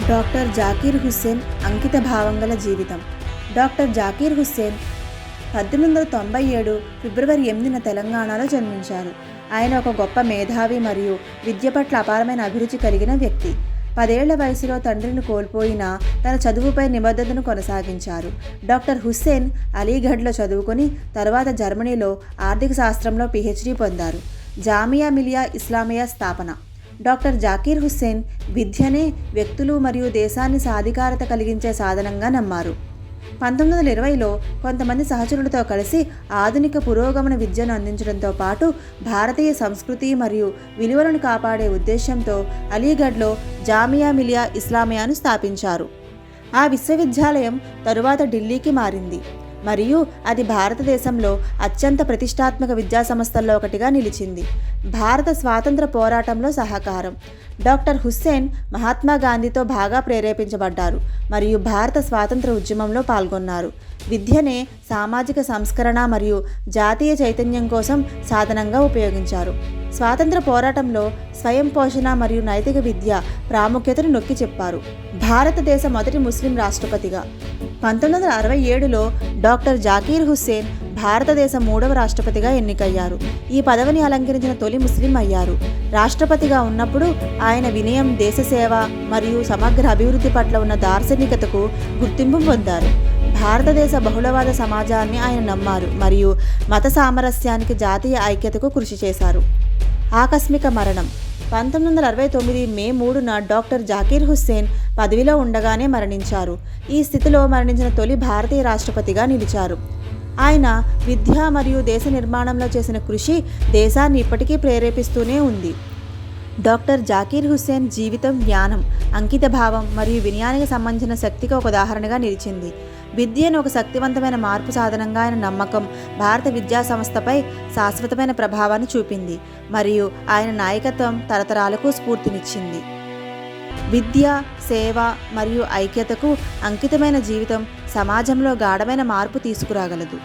Doctor Zakir Hussain అంకిత భావం గల జీవితం. డాక్టర్ జాకీర్ హుస్సేన్ పద్దెనిమిది వందల తొంభై ఏడు ఫిబ్రవరి ఎనిమిదిన తెలంగాణలో జన్మించారు. ఆయన ఒక గొప్ప మేధావి మరియు విద్య పట్ల అపారమైన అభిరుచి కలిగిన వ్యక్తి. పదేళ్ళ వయసులో తండ్రిని కోల్పోయినా తన చదువుపై నిబద్ధతను కొనసాగించారు. డాక్టర్ హుస్సేన్ అలీగఢ్లో చదువుకొని తరువాత జర్మనీలో ఆర్థిక శాస్త్రంలో పిహెచ్డి పొందారు. జామియా మిలియా ఇస్లామియా స్థాపన డాక్టర్ జాకీర్ హుస్సేన్ విద్యనే వ్యక్తులు మరియు దేశాన్ని సాధికారత కలిగించే సాధనంగా నమ్మారు. పంతొమ్మిది వందల ఇరవైలో కొంతమంది సహచరులతో కలిసి ఆధునిక పురోగమన విద్యను అందించడంతో పాటు భారతీయ సంస్కృతి మరియు విలువలను కాపాడే ఉద్దేశంతో అలీగఢ్లో జామియా మిలియా ఇస్లామియాను స్థాపించారు. ఆ విశ్వవిద్యాలయం తరువాత ఢిల్లీకి మారింది. మరియు అది భారతదేశంలో అత్యంత ప్రతిష్టాత్మక విద్యా సంస్థల్లో ఒకటిగా నిలిచింది. భారత స్వాతంత్ర పోరాటంలో సహకారం. డాక్టర్ హుస్సేన్ మహాత్మా గాంధీతో బాగా ప్రేరేపించబడ్డారు మరియు భారత స్వాతంత్ర ఉద్యమంలో పాల్గొన్నారు. విద్యనే సామాజిక సంస్కరణ మరియు జాతీయ చైతన్యం కోసం సాధనంగా ఉపయోగించారు. స్వాతంత్ర పోరాటంలో స్వయం పోషణ మరియు నైతిక విద్య ప్రాముఖ్యతను నొక్కి చెప్పారు. భారతదేశ మొదటి ముస్లిం రాష్ట్రపతిగా. పంతొమ్మిది వందల అరవై ఏడులో డాక్టర్ జాకీర్ హుస్సేన్ భారతదేశ మూడవ రాష్ట్రపతిగా ఎన్నికయ్యారు. ఈ పదవిని అలంకరించిన తొలి ముస్లిం అయ్యారు. రాష్ట్రపతిగా ఉన్నప్పుడు ఆయన వినయం దేశసేవ మరియు సమగ్ర అభివృద్ధి పట్ల ఉన్న దార్శనికతకు గుర్తింపు పొందారు. భారతదేశ బహుళవాద సమాజాన్ని ఆయన నమ్మారు మరియు మత సామరస్యానికి జాతీయ ఐక్యతకు కృషి చేశారు. ఆకస్మిక మరణం. పంతొమ్మిది వందల అరవై తొమ్మిది మే మూడున డాక్టర్ జాకీర్ హుస్సేన్ పదవిలో ఉండగానే మరణించారు. ఈ స్థితిలో మరణించిన తొలి భారతీయ రాష్ట్రపతిగా నిలిచారు. ఆయన విద్య మరియు దేశ నిర్మాణంలో చేసిన కృషి దేశాన్ని ఇప్పటికీ ప్రేరేపిస్తూనే ఉంది. డాక్టర్ జాకీర్ హుస్సేన్ జీవితం జ్ఞానం అంకిత భావం మరియు వినయానికి సంబంధించిన శక్తికి ఒక ఉదాహరణగా నిలిచింది. విద్యను ఒక శక్తివంతమైన మార్పు సాధనంగా ఆయన నమ్మకం భారత విద్యా సంస్థపై శాశ్వతమైన ప్రభావాన్ని చూపింది మరియు ఆయన నాయకత్వం తరతరాలకు స్ఫూర్తినిచ్చింది. విద్య సేవ మరియు ఐక్యతకు అంకితమైన జీవితం సమాజంలో గాఢమైన మార్పు తీసుకురాగలదు.